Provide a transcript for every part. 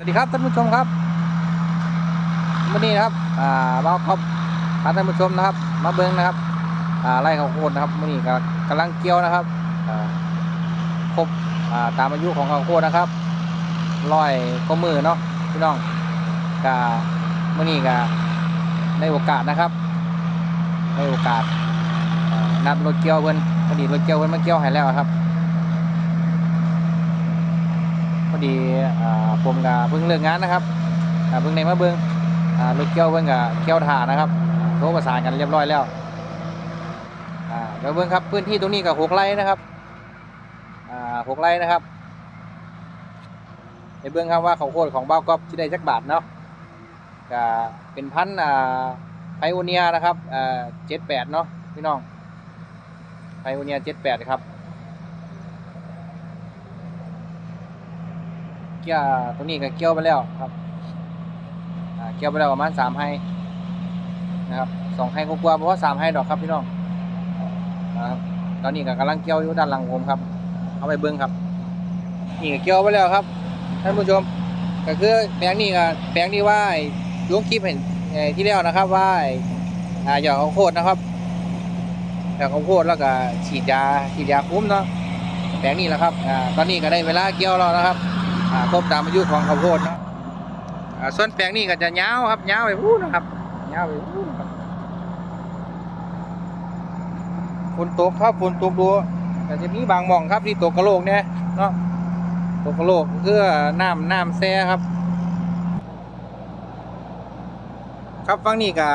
สวัสดีครับท่านผู้ชมครับวันนี้นะครับอ่าเราครับพาท่านผู้ชมนะครับ มาเบิ้งนะครับอ่าไร่ข้าวโพดนะครับวันนี้ก็กำลังเกี่ยวนะครับอ่าครบอ่าตามอายุของข้าวโพดนะครับร้อยก็มือเนาะพี่น้องกะวันนี้ก็ในโอกาสนะครับในโอกาสนัดรถเกี่ยวเพิ่นพอดีรถเกี่ยวเพิ่นมาเกี่ยวให้แล้วครับพอดีอ่า ผมก็เพิ่งเลิกงานนะครับเพิ่งในมาเบิ้งอ่ารถเกี่ยวเพิ่งกับเกี่ยวถ่านะครับโทรประสานกันเรียบร้อยแล้วเดี๋ยวเบิ้งครับพื้นที่ตรงนี้กับหกไร่นะครับหกไร่นะครับไปเบิ้งครับว่าเขาโคตรของบ้าก๊อฟที่ได้จักบาทเนาะก็เป็นพันธุ์อ่าไพโอเนียนะครับเจ็ดแปดเนาะพี่น้องไพโอเนียเจ็ดแปดครับ เกี่ยวตัวนี้ก็เกี่ยวไปแล้วครับเกี่ยวไปแล้วประมาณสามไฮนะครับสองไฮกว่าเพราะว่าสามไฮดอกครับพี่น้องนะครับตอนนี้ก็กำลังเกี่ยวอยู่ด้านหลังผมครับ เอาไปเบิ้งครับนี่ก็เกี่ยวไปแล้วครับท่านผู้ชมก็คือแปลงนี้ก็แปลงนี้ว่าไอ้ลงคลิปเห็นที่แล้วนะครับว่าอ่าหยอดข้าวโพดนะครับหยอดข้าวโพดแล้วก็ฉีดยาฉีดยาคุ้มเนาะแปลงนี้แหละครับอ่าตอนนี้ก็ได้เวลาเกี่ยวแล้วนะครับ ครบตามอายุของข้าวโพดเนาะส่วนแปลงนี้ก็จะยาวครับยาวไปวู้นะครับยาวไปวู้นครับฝนตกครับฝนตกดูแต่จะมีบางหม่องครับที่ตกกระโหลกเนี่ยเนาะตกกระโหลกคือน้ำน้ำแซ่ครับ ครับฟังนี่ก็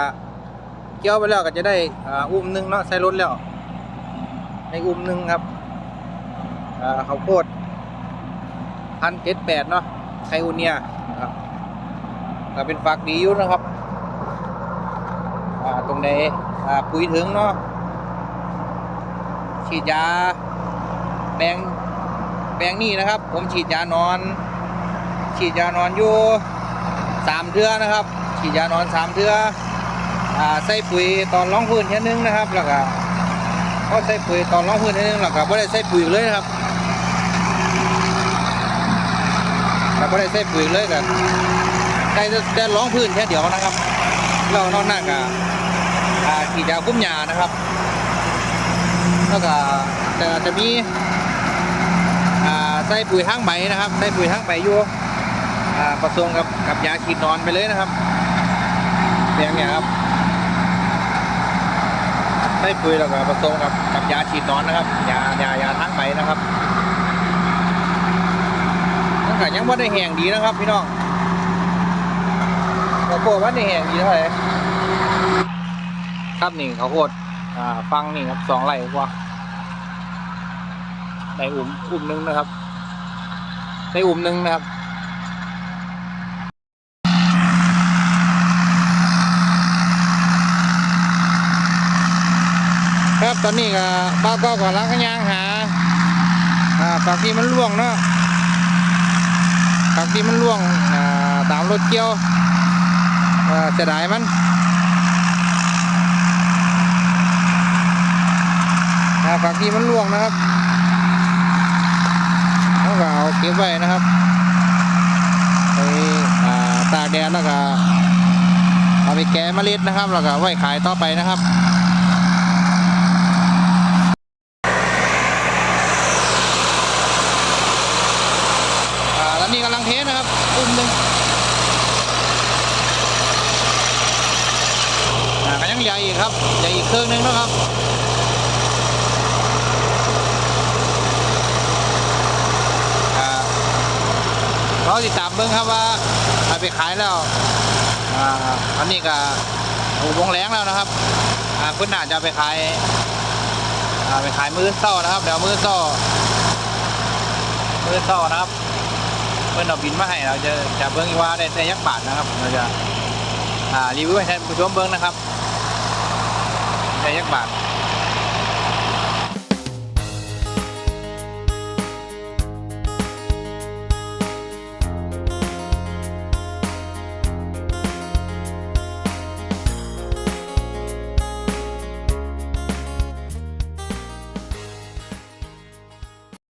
เกี่ยวไปแล้วก็จะได้อ,อุ้มหนึงเนาะใส่รถแล้วในอุ้มหนึงครับข้าวโพด พันเจ็ดแปดเนาะไคโอเนียนะครับก็เป็นฝักดีอยู่นะครับตรงในปุ๋ยถึงเนาะฉีดยาแปลงแปลงนี่นะครับ ผมฉีดยานอน ฉีดยานอนอยู่สามเทือนะครับ ฉีดยานอนสามเทืออ่าใส่ปุ๋ยตอนร้องพื้นเท่นึงนะครับแล้วก็ก็ใส่ปุ๋ยตอนร้องพื้นเท่นึงแล้วก็ไม่ได้ใส่ปุ๋ยอีกเลยนะครับ แต่ไม่ได้ใส่ปุ๋ยเลยกันได้แต่ร้องพื้นแค่เดียวนะครับ เรานอกหน้ากับอ่าขีดยาคุ้มยานะครับแล้วก็จะจะมีใส่ปุ๋ยทั้งใบนะครับใส่ปุ๋ยทั้งใบอยู่ผสมกับกับยาขีดนอนไปเลยนะครับอย่างเนี้ยครับใส่ปุ๋ยแล้วก็ผสมกับกับยาฉีดนอนนะครับยายายาทั้งใบนะครับ ก็ยังว่าได้แห้งดีนะครับพี่น้องข้าวโพดว่าได้แห้งดีเท่าไหร่ครับนี่ข้าโพดอ่าฟังนี่ครับสองไร่กว่าได้อุ่มอุ่มนึงนะครับได้อุ่มนึงนะครับครับตอนนี้ก็ป้าก็ก่อนล้างกันยางหาอ่าฝักที่มันร่วงเนาะ กที่มันร่วงตามรถเกี่ยวเอ่อเสียดายมันอ่าผักที่มันร่วงนะครับแล้วก็เอาเก็บไว้นะครับไปตากแดดแล้วก็เอาไปแกะเมล็ดนะครับ แล้วก็ไว้ขายต่อไปนะครับ อ่าแล้วนี่กำลัง เทสนะครับอุ้มหนึ่งอ่าก็ยังใหญ่อีกครับ ใหญ่อีกเครื่องหนึงนะครับอ่าเราติดตามเบิ้งครับว่าเอาไปขายแล้วอ่าอันนี้ก็หูวงแรงแล้วนะครับอ่าพื่อนน่าจะไปขายอ่าไปขายมือเศร้านะครับ เดี๋ยวมือเศร้ามือเศร้านะครับ เพื่อนเอาบินมาให้เราจะจะเบิ้งอีกว่าได้ได้ยักบาทนะครับ เราจะอ่ารีวิวให้ท่านผู้ชมเบิ้งนะครับได้ยักบาท